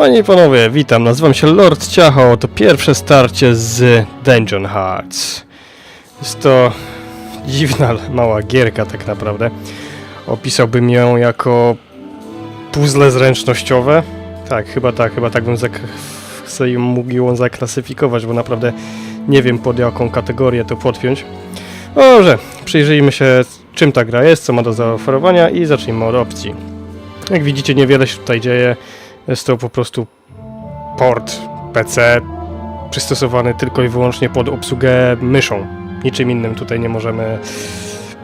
Panie i panowie, witam, nazywam się Lord Ciacho, to pierwsze starcie z Dungeon Hearts. Jest to dziwna, mała gierka tak naprawdę. Opisałbym ją jako puzzle zręcznościowe. Tak, chyba tak, chyba tak bym sobie mógł ją zaklasyfikować, bo naprawdę nie wiem pod jaką kategorię to podpiąć. Dobrze, przyjrzyjmy się czym ta gra jest, co ma do zaoferowania i zacznijmy od opcji. Jak widzicie niewiele się tutaj dzieje, jest to po prostu port PC przystosowany tylko i wyłącznie pod obsługę myszą. Niczym innym tutaj nie możemy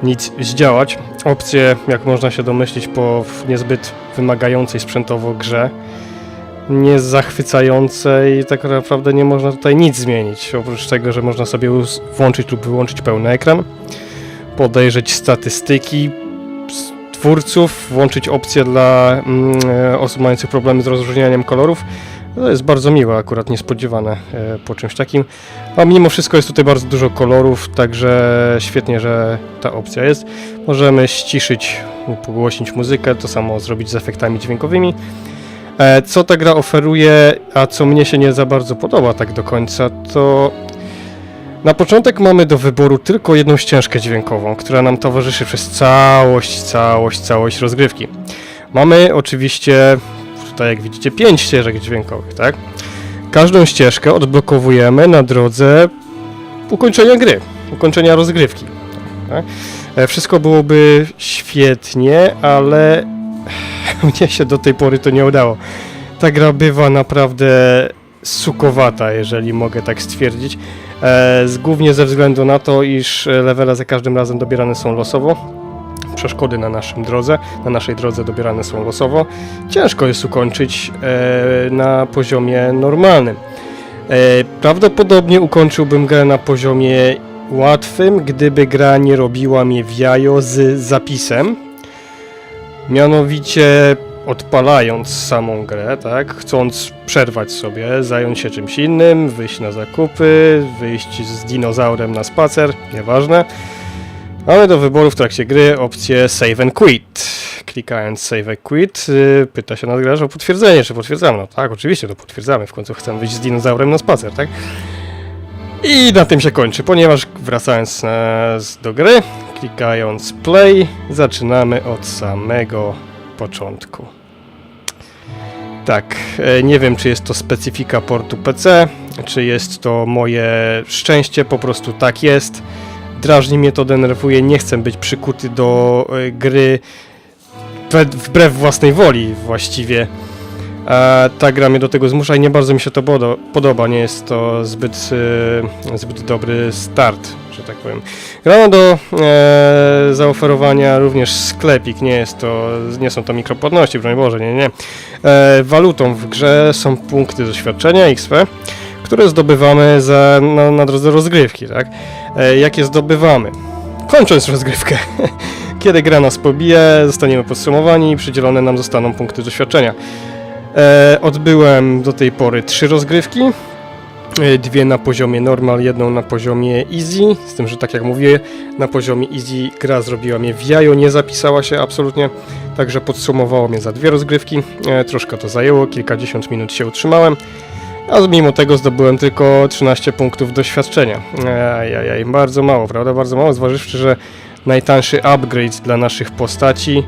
nic zdziałać. Opcje, jak można się domyślić po niezbyt wymagającej sprzętowo grze, nie zachwycającej, tak naprawdę nie można tutaj nic zmienić. Oprócz tego, że można sobie włączyć lub wyłączyć pełny ekran, podejrzeć statystyki, twórców, włączyć opcję dla mm, e, osób mających problemy z rozróżnianiem kolorów. To jest bardzo miłe, akurat niespodziewane e, po czymś takim. A mimo wszystko jest tutaj bardzo dużo kolorów, także świetnie, że ta opcja jest. Możemy ściszyć pogłośnić muzykę, to samo zrobić z efektami dźwiękowymi. E, Co ta gra oferuje, a co mnie się nie za bardzo podoba tak do końca, to na początek mamy do wyboru tylko jedną ścieżkę dźwiękową, która nam towarzyszy przez całość, całość, całość rozgrywki. Mamy oczywiście, tutaj jak widzicie, pięć ścieżek dźwiękowych, tak? Każdą ścieżkę odblokowujemy na drodze ukończenia gry, ukończenia rozgrywki. Tak? E, Wszystko byłoby świetnie, ale mnie się do tej pory to nie udało. Ta gra bywa naprawdę sukowata, jeżeli mogę tak stwierdzić. E, głównie ze względu na to, iż e, levele za każdym razem dobierane są losowo. Przeszkody na naszym drodze, na naszej drodze dobierane są losowo. Ciężko jest ukończyć e, na poziomie normalnym. Prawdopodobnie ukończyłbym grę na poziomie łatwym, gdyby gra nie robiła mnie w jajo z zapisem. Mianowicie odpalając samą grę, tak, chcąc przerwać sobie, zająć się czymś innym, wyjść na zakupy, wyjść z dinozaurem na spacer, nieważne. Mamy do wyboru w trakcie gry opcję Save and Quit. Klikając Save and Quit, yy, pyta się nas gracz o potwierdzenie, czy potwierdzamy. No tak, oczywiście to potwierdzamy, w końcu chcemy wyjść z dinozaurem na spacer, tak? I na tym się kończy, ponieważ wracając e, do gry, klikając play, zaczynamy od samego początku. Tak, e, nie wiem czy jest to specyfika portu PC, czy jest to moje szczęście, po prostu tak jest. Drażni mnie to, denerwuje, nie chcę być przykuty do e, gry wbrew własnej woli właściwie. A ta gra mnie do tego zmusza i nie bardzo mi się to podoba, nie jest to zbyt, e, zbyt dobry start, że tak powiem. Grano do e, zaoferowania również sklepik, nie jest to, nie są to mikropłatności, broń Boże, nie, nie. E, walutą w grze są punkty doświadczenia XP, które zdobywamy za, na, na drodze rozgrywki, tak? E, jakie zdobywamy? Kończąc rozgrywkę. Kiedy gra nas pobije, zostaniemy podsumowani i przydzielone nam zostaną punkty doświadczenia. E, odbyłem do tej pory trzy rozgrywki. E, Dwie na poziomie normal, jedną na poziomie easy. Z tym, że tak jak mówię, na poziomie easy gra zrobiła mnie w jajo, nie zapisała się absolutnie. Także podsumowało mnie za dwie rozgrywki. E, troszkę to zajęło, kilkadziesiąt minut się utrzymałem. A mimo tego zdobyłem tylko 13 punktów doświadczenia. Ajajaj, bardzo mało, prawda? Bardzo mało, zważywszy, że najtańszy upgrade dla naszych postaci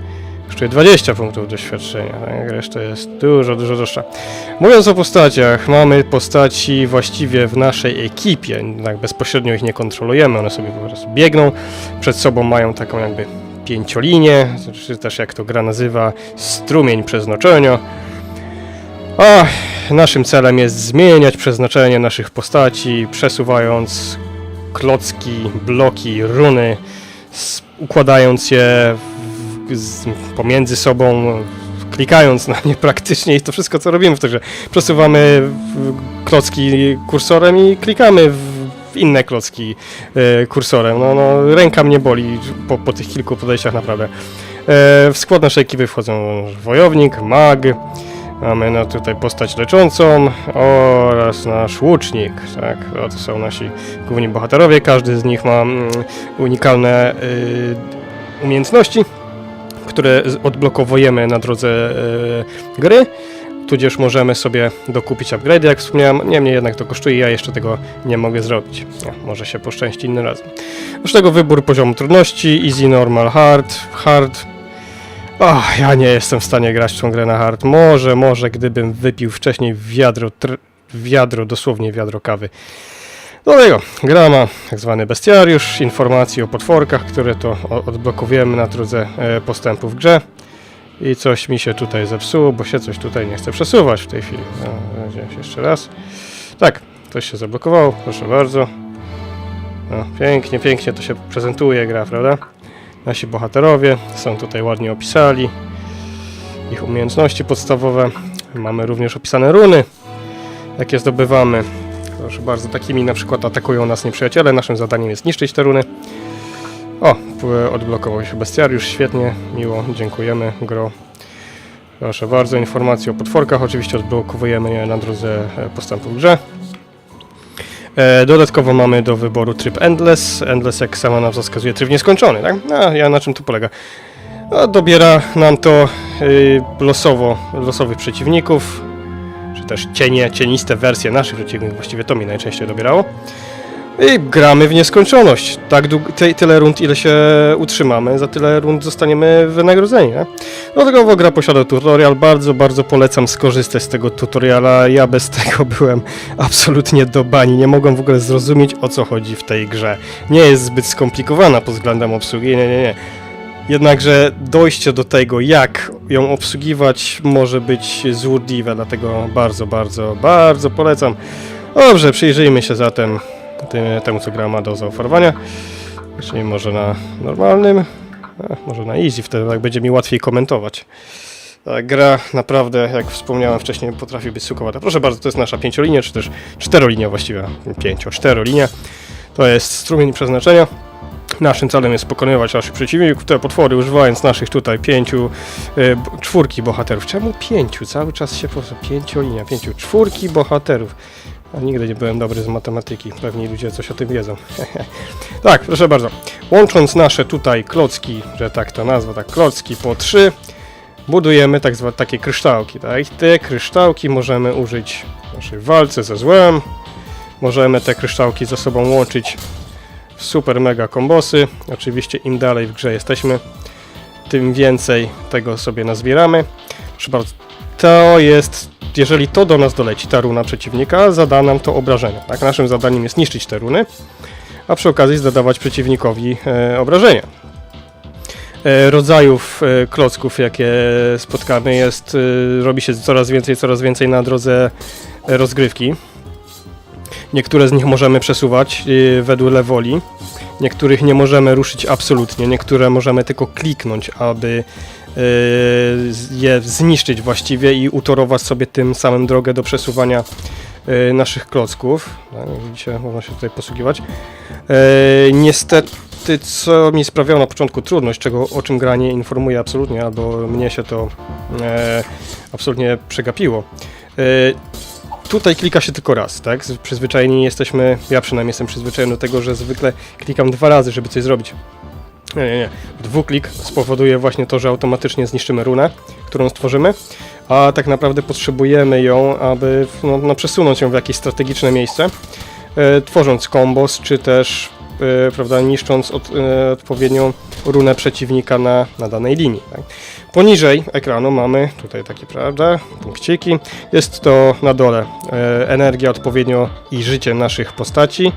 kosztuje 20 punktów doświadczenia. Tak? Reszta jest dużo, dużo droższa. Mówiąc o postaciach, mamy postaci właściwie w naszej ekipie, tak bezpośrednio ich nie kontrolujemy, one sobie po prostu biegną, przed sobą mają taką jakby pięciolinię, czy też jak to gra nazywa, strumień przeznaczenia. A naszym celem jest zmieniać przeznaczenie naszych postaci, przesuwając klocki, bloki, runy, układając je w, z, pomiędzy sobą, klikając na nie praktycznie i to wszystko co robimy w tej grze. Przesuwamy klocki kursorem i klikamy w inne klocki e, kursorem. No, no, ręka mnie boli po, po tych kilku podejściach naprawdę. E, w skład naszej ekipy wchodzą wojownik, mag, Mamy no tutaj postać leczącą oraz nasz łucznik, tak, to są nasi główni bohaterowie, każdy z nich ma mm, unikalne y, umiejętności, które odblokowujemy na drodze y, gry. tudzież możemy sobie dokupić upgrade, jak wspomniałem, niemniej jednak to kosztuje, ja jeszcze tego nie mogę zrobić. Może się poszczęści innym razem. Oprócz tego wybór poziomu trudności, easy, normal, hard, hard. O, ja nie jestem w stanie grać w tą grę na hard. Może, może gdybym wypił wcześniej wiadro, tr- wiadro, dosłownie wiadro kawy. Do tego, gra ma tak zwany bestiariusz, informacje o potworkach, które to odblokowujemy na drodze e, postępu w grze. I coś mi się tutaj zepsuło, bo się coś tutaj nie chce przesuwać w tej chwili. No, jeszcze raz. Tak, coś się zablokowało, proszę bardzo. No, pięknie, pięknie to się prezentuje gra, prawda? Nasi bohaterowie są tutaj ładnie opisali. Ich umiejętności podstawowe. Mamy również opisane runy, jakie zdobywamy. Proszę bardzo, takimi na przykład atakują nas nieprzyjaciele. Naszym zadaniem jest niszczyć te runy. O, odblokował się bestiariusz, świetnie, miło, dziękujemy, gro. Proszę bardzo, informacje o potworkach, oczywiście odblokowujemy je na drodze e, postępu w grze. E, Dodatkowo mamy do wyboru tryb Endless. Endless, jak sama nazwa wskazuje, tryb nieskończony, tak? A ja na czym tu polega? No, dobiera nam to y, losowo, losowych przeciwników, też cienie, cieniste wersje naszych przeciwników, właściwie to mi najczęściej dobierało. I gramy w nieskończoność. Tak tyle rund, ile się utrzymamy, za tyle rund zostaniemy wynagrodzeni. Nie? Dodatkowo gra posiada tutorial, bardzo, bardzo polecam skorzystać z tego tutoriala. Ja bez tego byłem absolutnie do bani, nie mogłem w ogóle zrozumieć o co chodzi w tej grze. Nie jest zbyt skomplikowana pod względem obsługi, nie, nie, nie. Jednakże dojście do tego, jak ją obsługiwać, może być złudliwe, dlatego bardzo, bardzo, bardzo polecam. Dobrze, przyjrzyjmy się zatem tym, temu, co gra ma do zaoferowania. Czyli może na normalnym, może na easy, wtedy tak będzie mi łatwiej komentować. Ta gra naprawdę, jak wspomniałem wcześniej, potrafi być sukowata. Proszę bardzo, to jest nasza pięciolinia, czy też czterolinia właściwie, pięcio, czterolinia. To jest strumień przeznaczenia. Naszym celem jest pokonywać naszych przeciwników, te potwory, używając naszych tutaj pięciu, b- czwórki bohaterów. Czemu pięciu? Cały czas się po prostu pięciolinia, pięciu, czwórki bohaterów. A nigdy nie byłem dobry z matematyki, pewnie ludzie coś o tym wiedzą. tak, proszę bardzo. Łącząc nasze tutaj klocki, że tak to nazwa, tak klocki po trzy, budujemy tak zwane takie kryształki, tak? Te kryształki możemy użyć w naszej walce ze złem. Możemy te kryształki ze sobą łączyć super mega kombosy. Oczywiście im dalej w grze jesteśmy, tym więcej tego sobie nazbieramy. Proszę bardzo, to jest, jeżeli to do nas doleci, ta runa przeciwnika, zada nam to obrażenia. Tak? Naszym zadaniem jest niszczyć te runy, a przy okazji zadawać przeciwnikowi e, obrażenia. E, rodzajów e, klocków, jakie spotkamy, jest, e, robi się coraz więcej, coraz więcej na drodze e, rozgrywki. Niektóre z nich możemy przesuwać e, wedle woli, niektórych nie możemy ruszyć absolutnie, niektóre możemy tylko kliknąć, aby z- je zniszczyć właściwie i utorować sobie tym samym drogę do przesuwania e, naszych klocków. Tak, widzicie, można się tutaj posługiwać. Niestety, co mi sprawiało na początku trudność, czego, o czym gra nie informuje absolutnie, albo mnie się to absolutnie przegapiło. Tutaj klika się tylko raz, tak? Przyzwyczajeni jesteśmy, ja przynajmniej jestem przyzwyczajony do tego, że zwykle klikam dwa razy, żeby coś zrobić. Nie, nie, nie. Dwuklik spowoduje właśnie to, że automatycznie zniszczymy runę, którą stworzymy, a tak naprawdę potrzebujemy ją, aby no, no, przesunąć ją w jakieś strategiczne miejsce, e, tworząc kombos, czy też prawda, niszcząc od, e, odpowiednią runę przeciwnika na, na danej linii. Tak? Poniżej ekranu mamy tutaj takie, prawda, punkciki. Jest to na dole e, energia odpowiednio i życie naszych postaci.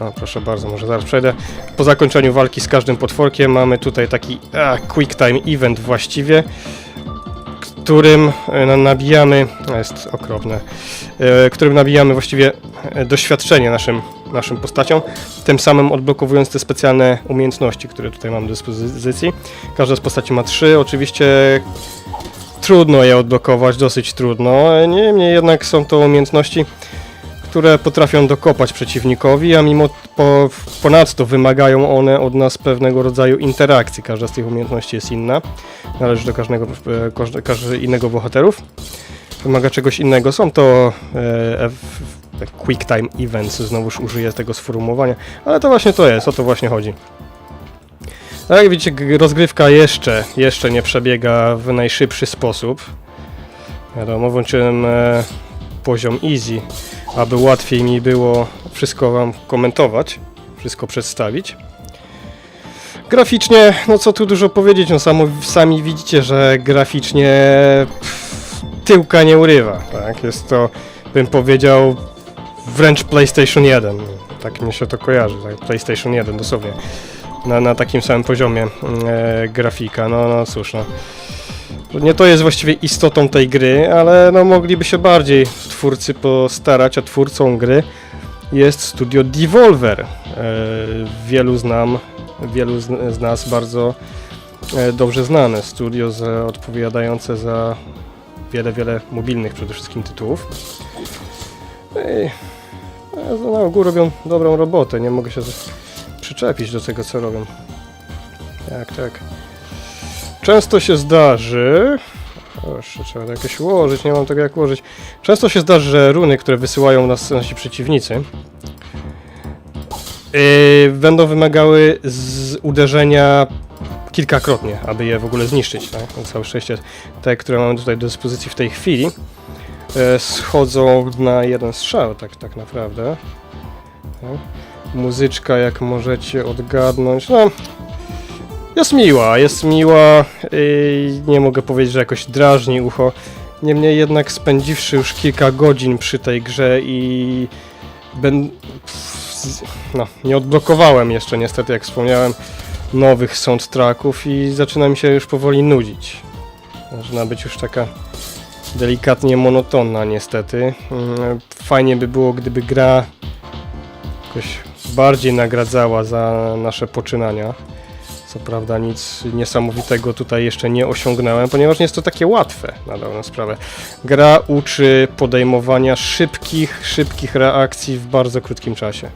A, proszę bardzo, może zaraz przejdę. Po zakończeniu walki z każdym potworkiem mamy tutaj taki a, quick time event właściwie, którym e, na- nabijamy, jest okropne, e, którym nabijamy właściwie e, doświadczenie naszym, naszym postaciom, tym samym odblokowując te specjalne umiejętności, które tutaj mam do dyspozycji. Każda z postaci ma trzy, oczywiście trudno je odblokować, dosyć trudno, niemniej jednak są to umiejętności, które potrafią dokopać przeciwnikowi, a mimo po, ponadto wymagają one od nas pewnego rodzaju interakcji. Każda z tych umiejętności jest inna, należy do każdego, e, innego bohaterów. Wymaga czegoś innego. Są to e, F, quick time events, znowuż użyję tego sformułowania, ale to właśnie to jest, o to właśnie chodzi. Tak jak widzicie, rozgrywka jeszcze, jeszcze nie przebiega w najszybszy sposób. Wiadomo, włączyłem e, poziom easy, aby łatwiej mi było wszystko wam komentować, wszystko przedstawić. Graficznie, no co tu dużo powiedzieć, no sami widzicie, że graficznie pff, tyłka nie urywa, tak? Jest to, bym powiedział, wręcz PlayStation 1. Tak mi się to kojarzy, tak? PlayStation 1 dosłownie. Na, na takim samym poziomie e, grafika, no, no cóż, no. Nie to jest właściwie istotą tej gry, ale no mogliby się bardziej twórcy postarać, a twórcą gry jest studio Devolver. E, wielu znam, wielu z, z nas bardzo e, dobrze znane studio za, odpowiadające za wiele, wiele mobilnych przede wszystkim tytułów. I, e, na ogół robią dobrą robotę, nie mogę się z- przyczepić do tego co robią. Tak, tak. Często się zdarzy. Jeszcze trzeba to ułożyć, nie mam tego jak ułożyć. Często się zdarzy, że runy, które wysyłają nas nasi przeciwnicy, yy, będą wymagały z uderzenia kilkakrotnie, aby je w ogóle zniszczyć. Tak? Na całe szczęście te, które mamy tutaj do dyspozycji w tej chwili, e, schodzą na jeden strzał, tak, tak naprawdę. Tak. Muzyczka, jak możecie odgadnąć, no jest miła, jest miła. Yy, nie mogę powiedzieć, że jakoś drażni ucho. Niemniej jednak spędziwszy już kilka godzin przy tej grze i ben... no, nie odblokowałem jeszcze niestety, jak wspomniałem, nowych soundtracków i zaczyna mi się już powoli nudzić. Zaczyna być już taka delikatnie monotonna niestety. Mm, Fajnie by było, gdyby gra jakoś bardziej nagradzała za nasze poczynania. Co prawda nic niesamowitego tutaj jeszcze nie osiągnąłem, ponieważ nie jest to takie łatwe na dobrą sprawę. Gra uczy podejmowania szybkich, szybkich reakcji w bardzo krótkim czasie.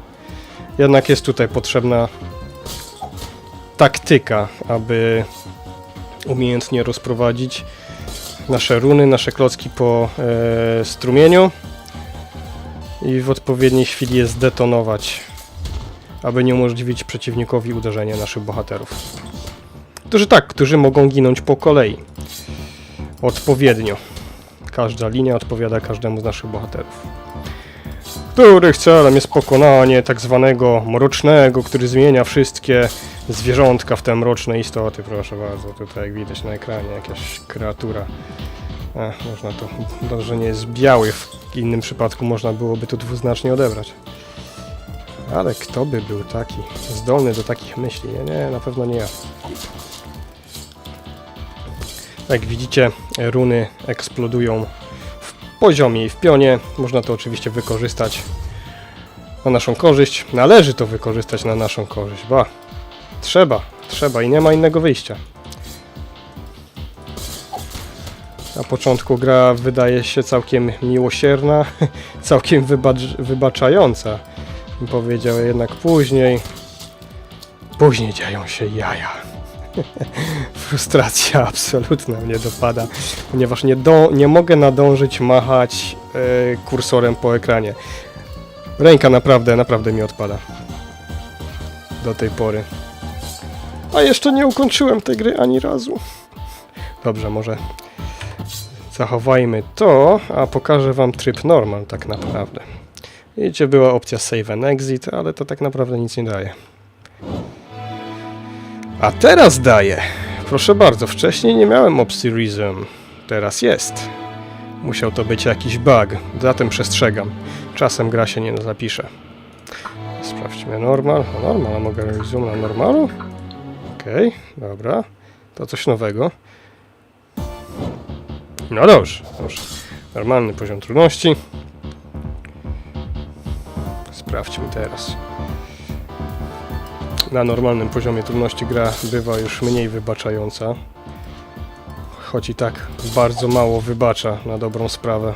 Jednak jest tutaj potrzebna taktyka, aby umiejętnie rozprowadzić nasze runy, nasze klocki po e, strumieniu i w odpowiedniej chwili je zdetonować aby nie umożliwić przeciwnikowi uderzenia naszych bohaterów. Którzy tak, którzy mogą ginąć po kolei. Odpowiednio. Każda linia odpowiada każdemu z naszych bohaterów. Których celem jest pokonanie tak zwanego mrocznego, który zmienia wszystkie zwierzątka w te mroczne istoty. Proszę bardzo, tutaj jak widać na ekranie jakaś kreatura. Ech, można to, dobrze, nie jest biały, w innym przypadku można byłoby to dwuznacznie odebrać. Ale kto by był taki zdolny do takich myśli? Nie, nie, na pewno nie ja. Jak widzicie, runy eksplodują w poziomie i w pionie. Można to oczywiście wykorzystać na naszą korzyść. Należy to wykorzystać na naszą korzyść, ba. Trzeba, trzeba i nie ma innego wyjścia. Na początku gra wydaje się całkiem miłosierna, całkiem wybacz, wybaczająca powiedział, jednak później. Później dzieją się jaja. Frustracja absolutna mnie dopada, ponieważ nie, do, nie mogę nadążyć machać e, kursorem po ekranie. Ręka naprawdę, naprawdę mi odpada. Do tej pory. A jeszcze nie ukończyłem tej gry ani razu. Dobrze, może zachowajmy to, a pokażę wam tryb normal tak naprawdę. Widzicie, była opcja save and exit, ale to tak naprawdę nic nie daje. A teraz daje. Proszę bardzo, wcześniej nie miałem opcji resume. Teraz jest. Musiał to być jakiś bug, zatem przestrzegam. Czasem gra się nie zapisze. Sprawdźmy normal. No normal, a mogę resume na normalu? Okej, dobra. To coś nowego. No dobrze, dobrze. Normalny poziom trudności. Sprawdźmy teraz. Na normalnym poziomie trudności gra bywa już mniej wybaczająca. Choć i tak bardzo mało wybacza na dobrą sprawę.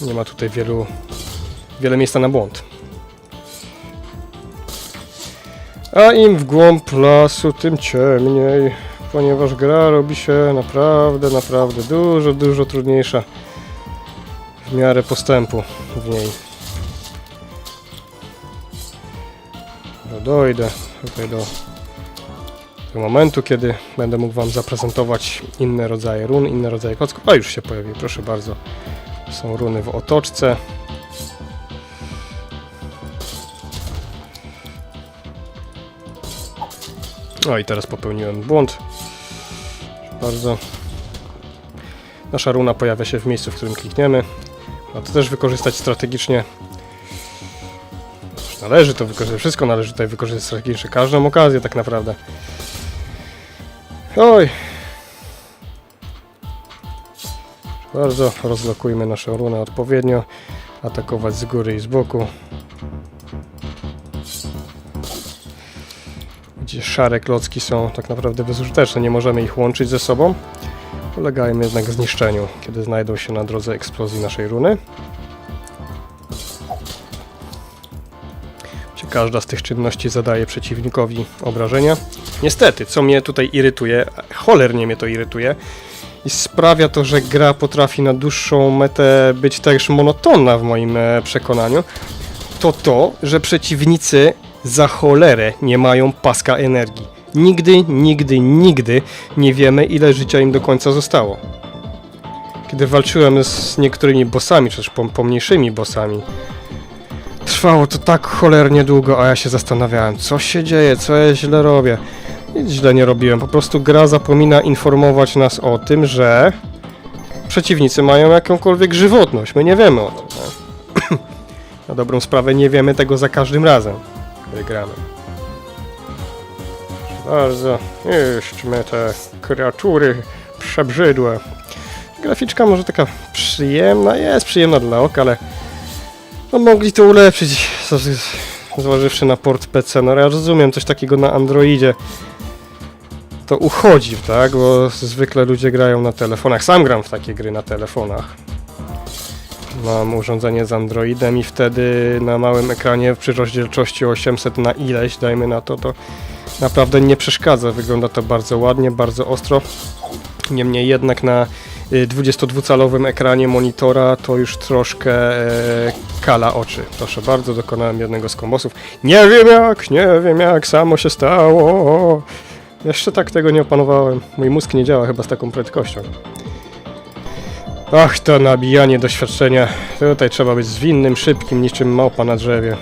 Nie ma tutaj wielu, wiele miejsca na błąd. A im w głąb lasu, tym ciemniej, ponieważ gra robi się naprawdę, naprawdę dużo, dużo trudniejsza w miarę postępu w niej. Dojdę tutaj do do momentu, kiedy będę mógł Wam zaprezentować inne rodzaje run, inne rodzaje klocków. A już się pojawił, proszę bardzo. Są runy w otoczce. O i teraz popełniłem błąd. Proszę bardzo. Nasza runa pojawia się w miejscu, w którym klikniemy. A to też wykorzystać strategicznie. Należy to wykorzystać, wszystko należy tutaj wykorzystać każdą okazję tak naprawdę. Oj. Bardzo rozlokujmy naszą runę odpowiednio. Atakować z góry i z boku. Gdzie szare klocki są tak naprawdę bezużyteczne, nie możemy ich łączyć ze sobą. Ulegajmy jednak zniszczeniu, kiedy znajdą się na drodze eksplozji naszej runy. Każda z tych czynności zadaje przeciwnikowi obrażenia. Niestety, co mnie tutaj irytuje, cholernie mnie to irytuje, i sprawia to, że gra potrafi na dłuższą metę być też monotonna w moim e, przekonaniu, to to, że przeciwnicy za cholerę nie mają paska energii. Nigdy, nigdy, nigdy nie wiemy, ile życia im do końca zostało. Kiedy walczyłem z niektórymi bossami, czy też pom- pomniejszymi bossami, trwało to tak cholernie długo, a ja się zastanawiałem, co się dzieje, co ja źle robię. Nic źle nie robiłem, po prostu gra zapomina informować nas o tym, że przeciwnicy mają jakąkolwiek żywotność. My nie wiemy o tym. Nie? Na dobrą sprawę nie wiemy tego za każdym razem, kiedy gramy. Bardzo niszczmy te kreatury przebrzydłe. Graficzka może taka przyjemna, jest przyjemna dla oka, ale no mogli to ulepszyć, zważywszy na port PC. No ja rozumiem, coś takiego na Androidzie to uchodzi, tak? Bo zwykle ludzie grają na telefonach. Sam gram w takie gry na telefonach. Mam urządzenie z Androidem i wtedy na małym ekranie przy rozdzielczości 800 na ileś, dajmy na to, to naprawdę nie przeszkadza. Wygląda to bardzo ładnie, bardzo ostro. Niemniej jednak na 22-calowym ekranie monitora to już troszkę e, kala oczy. Proszę bardzo, dokonałem jednego z kombosów. Nie wiem jak, nie wiem jak, samo się stało. Jeszcze tak tego nie opanowałem. Mój mózg nie działa chyba z taką prędkością. Ach, to nabijanie doświadczenia. Tutaj trzeba być zwinnym, szybkim, niczym małpa na drzewie.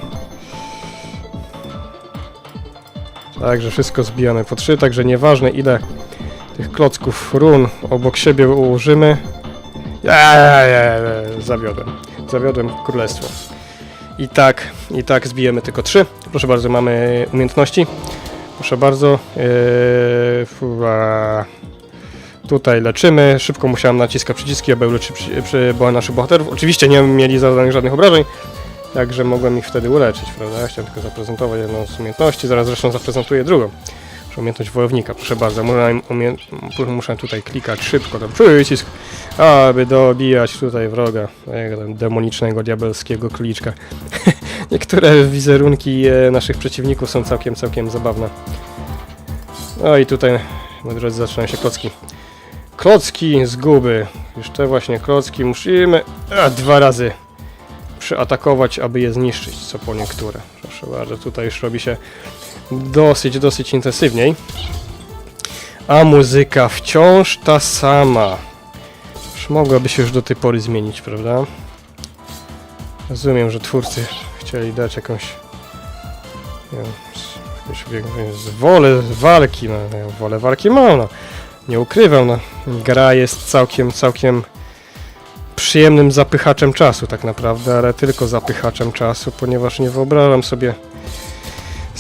Także wszystko zbijamy po trzy, także nieważne ile tych klocków run obok siebie ułożymy. Ja, ja, ja, ja, zawiodłem. Zawiodłem królestwo. I tak, i tak zbijemy tylko trzy. Proszę bardzo, mamy umiejętności. Proszę bardzo. Yy, tutaj leczymy. Szybko musiałem naciskać przyciski, aby uleczyć przy, przy, bo naszych bohaterów. Oczywiście nie mieli zadanych żadnych obrażeń, także mogłem ich wtedy uleczyć, prawda? Chciałem tylko zaprezentować jedną z umiejętności, zaraz zresztą zaprezentuję drugą. Proszę, Umiejętność wojownika, proszę bardzo. Muszę, muszę tutaj klikać szybko, ten przycisk, aby dobijać tutaj wroga, tam demonicznego, diabelskiego króliczka. Niektóre wizerunki e, naszych przeciwników są całkiem, całkiem zabawne. No i tutaj, moi drodzy, zaczynają się klocki. Klocki zguby. Już te właśnie klocki musimy a, dwa razy przyatakować, aby je zniszczyć, co po niektóre. Proszę bardzo, tutaj już robi się dosyć, dosyć intensywniej. A muzyka wciąż ta sama. Już mogłaby się już do tej pory zmienić, prawda? Rozumiem, że twórcy chcieli dać jakąś nie wiem, jakąś wolę walki, no, ja wolę walki mam, no. Nie ukrywam, no. Gra jest całkiem, całkiem przyjemnym zapychaczem czasu tak naprawdę, ale tylko zapychaczem czasu, ponieważ nie wyobrażam sobie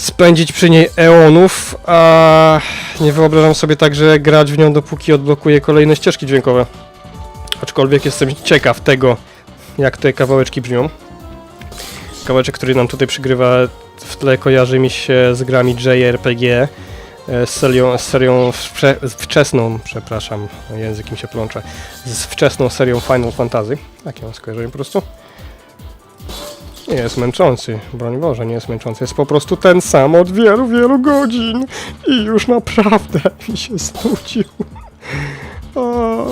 spędzić przy niej eonów, a nie wyobrażam sobie także grać w nią dopóki odblokuję kolejne ścieżki dźwiękowe. Aczkolwiek jestem ciekaw tego, jak te kawałeczki brzmią. Kawałeczek, który nam tutaj przygrywa w tle kojarzy mi się z grami JRPG, e, z serią, z serią wcze, wczesną, przepraszam, język mi się plącze, z wczesną serią Final Fantasy. Takie mam skojarzenie po prostu. Nie jest męczący, broń Boże, nie jest męczący. Jest po prostu ten sam od wielu, wielu godzin i już naprawdę mi się znudził. O,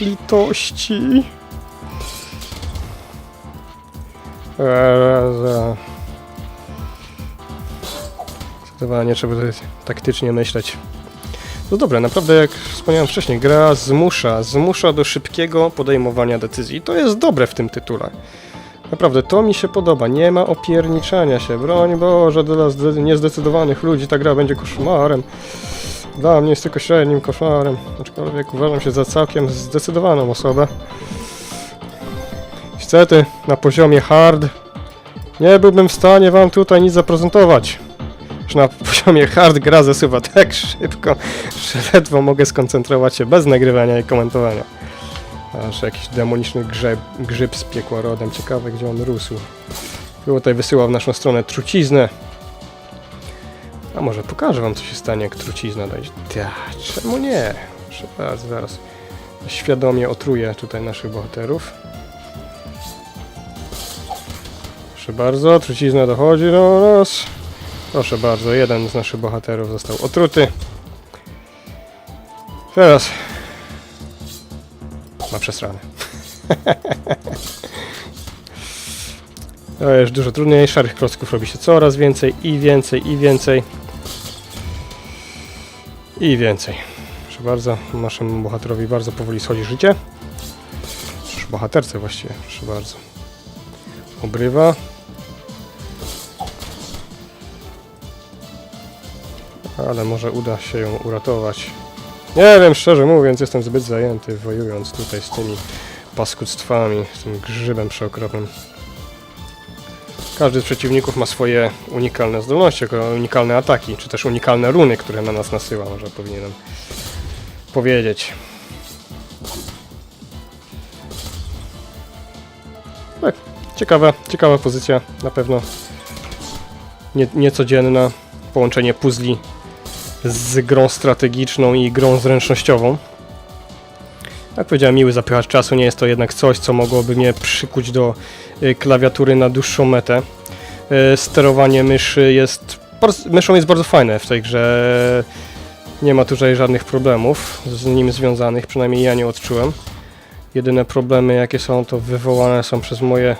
litości. Eee, Zdecydowanie trzeba tutaj taktycznie myśleć. No dobra, naprawdę jak wspomniałem wcześniej, gra zmusza, zmusza do szybkiego podejmowania decyzji. To jest dobre w tym tytule. Naprawdę, to mi się podoba. Nie ma opierniczania się. Broń Boże, dla zde- niezdecydowanych ludzi ta gra będzie koszmarem. Dla mnie jest tylko średnim koszmarem. Aczkolwiek uważam się za całkiem zdecydowaną osobę. Niestety, na poziomie hard nie byłbym w stanie wam tutaj nic zaprezentować. Że na poziomie hard gra zasuwa tak szybko, że ledwo mogę skoncentrować się bez nagrywania i komentowania. Aż jakiś demoniczny grzyb, grzyb z piekła rodem. Ciekawe, gdzie on rósł. Było tutaj wysyłał w naszą stronę truciznę. A może pokażę wam, co się stanie, jak trucizna dojdzie. Ta, czemu nie? Proszę bardzo, zaraz. Świadomie otruję tutaj naszych bohaterów. Proszę bardzo, trucizna dochodzi do nas. Proszę bardzo, jeden z naszych bohaterów został otruty. Teraz ma przesrane. To jest dużo trudniej, szarych klocków robi się coraz więcej i więcej i więcej. I więcej. Proszę bardzo, naszemu bohaterowi bardzo powoli schodzi życie. Już bohaterce właściwie, proszę bardzo. Obrywa. Ale może uda się ją uratować. Nie wiem, szczerze mówiąc, jestem zbyt zajęty wojując tutaj z tymi paskudztwami, z tym grzybem przeokropnym. Każdy z przeciwników ma swoje unikalne zdolności, unikalne ataki, czy też unikalne runy, które na nas nasyła, może powinienem powiedzieć. Tak, ciekawa, ciekawa pozycja, na pewno nie, niecodzienna. Połączenie puzli z grą strategiczną i grą zręcznościową. Jak powiedziałem, miły zapychacz czasu, nie jest to jednak coś, co mogłoby mnie przykuć do y, klawiatury na dłuższą metę. Y, Sterowanie myszy jest, myszą jest bardzo fajne w tej grze. Nie ma tutaj żadnych problemów z nim związanych, przynajmniej ja nie odczułem. Jedyne problemy jakie są, to wywołane są przez moje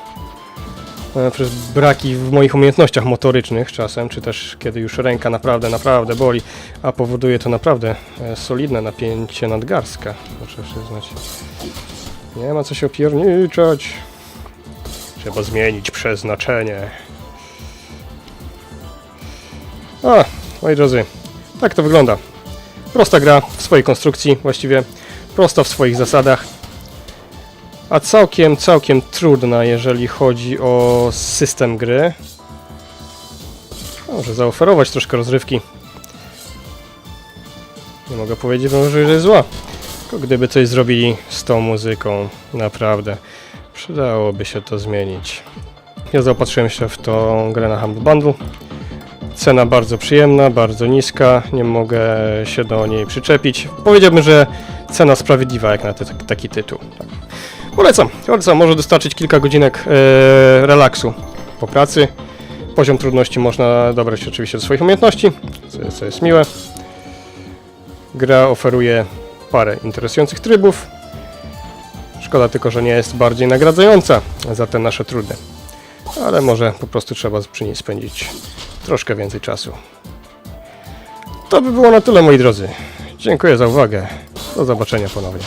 przez braki w moich umiejętnościach motorycznych czasem, czy też kiedy już ręka naprawdę, naprawdę boli, a powoduje to naprawdę e, solidne napięcie nadgarstka, muszę przyznać. Nie ma co się opierniczać. Trzeba zmienić przeznaczenie. A, moi drodzy, tak to wygląda. Prosta gra w swojej konstrukcji, właściwie prosta w swoich zasadach, a całkiem, całkiem trudna, jeżeli chodzi o system gry. Może zaoferować troszkę rozrywki. Nie mogę powiedzieć wam, że jest zła. Tylko gdyby coś zrobili z tą muzyką, naprawdę przydałoby się to zmienić. Ja zaopatrzyłem się w tą grę na Humble Bundle. Cena bardzo przyjemna, bardzo niska, nie mogę się do niej przyczepić. Powiedziałbym, że cena sprawiedliwa jak na taki tytuł. Polecam, polecam, może dostarczyć kilka godzinek e, relaksu po pracy. Poziom trudności można dobrać oczywiście do swoich umiejętności, co, co jest miłe. Gra oferuje parę interesujących trybów. Szkoda tylko, że nie jest bardziej nagradzająca za te nasze trudy. Ale może po prostu trzeba przy niej spędzić troszkę więcej czasu. To by było na tyle, moi drodzy. Dziękuję za uwagę. Do zobaczenia ponownie.